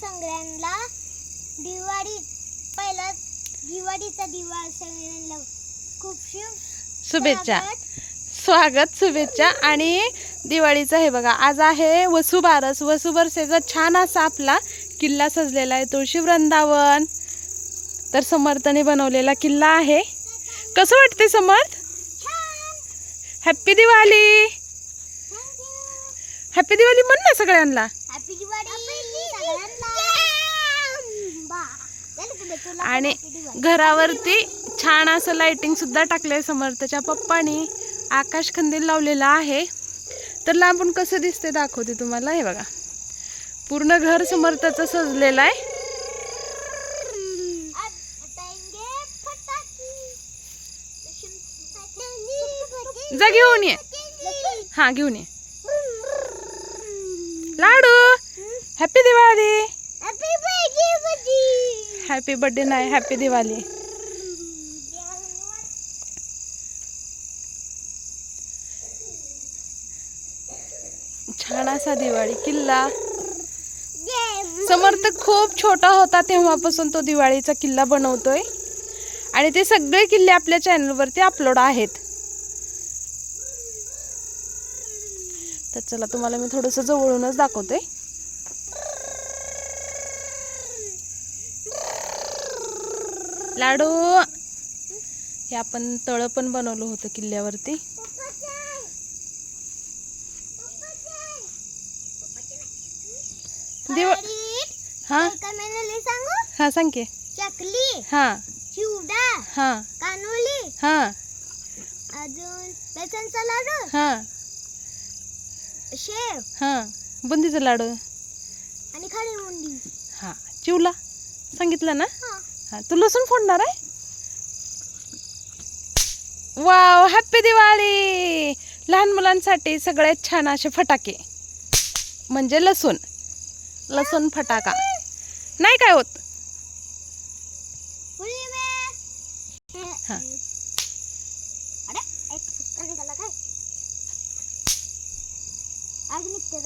सगळ्यांना दिवाळी पहिला दिवाळीचा दिवस सगळ्यांना खूप शुभेच्छा. स्वागत. स्वागत शुभेच्छा. आणि दिवाळीचं हे बघा आज आहे वसुबारस. वसुबारसेचा छान असा आपला किल्ला सजलेला आहे तुळशी वृंदावन. तर समर्थने बनवलेला किल्ला आहे. कसं वाटते समर्थ? हॅप्पी दिवाळी. हॅप्पी दिवाळी म्हण ना सगळ्यांना हॅपी दिवाळी सगळ्यांना बा. झालं तुला- तुला पण आणि घरावरती छान असं लाइटिंग सुद्धा आहे समर्थच्या पप्पानी. आकाश खंदील लावलेला आहे. तर लांबून कसं दिसते दाखवते तुम्हाला हे बघा. पूर्ण घर समर्थाचं सजलेलं आहे. जा घेऊन ये. हा घेऊन ये. लाडू. Happy Diwali Happy. Happy birthday नाही हॅपी दिवाळी छान असा दिवाळी किल्ला. समर्थ खूप छोटा होता तेव्हापासून तो दिवाळीचा किल्ला बनवतोय. आणि ते सगळे किल्ले आपल्या चॅनलवरती अपलोड आहेत. तर चला तुम्हाला मी थोडंसं जवळूनच दाखवते. लाडू. हे आपण तळ पण बनवलं होतं किल्ल्यावरती. दिवा हा? हा सांग की. चकली हा. चिवडा हा. कानोली हा. अजून बेसनचा लाडू हा. शेव. हा. बुंदीचं लाडू. आणि खारी मुंडी हा. चिवला? सांगितलं ना? हा तू लसूण फोडणार आहे? Wow happy Diwali! लहान मुलांसाठी सगळ्यात छान असे फटाके. म्हणजे लसूण. लसूण फटाका. नाही काय होत? हां. अरे एक निघाला काय? आग निघते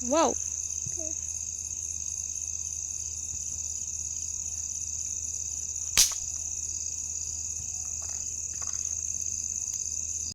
काय वाव Okay.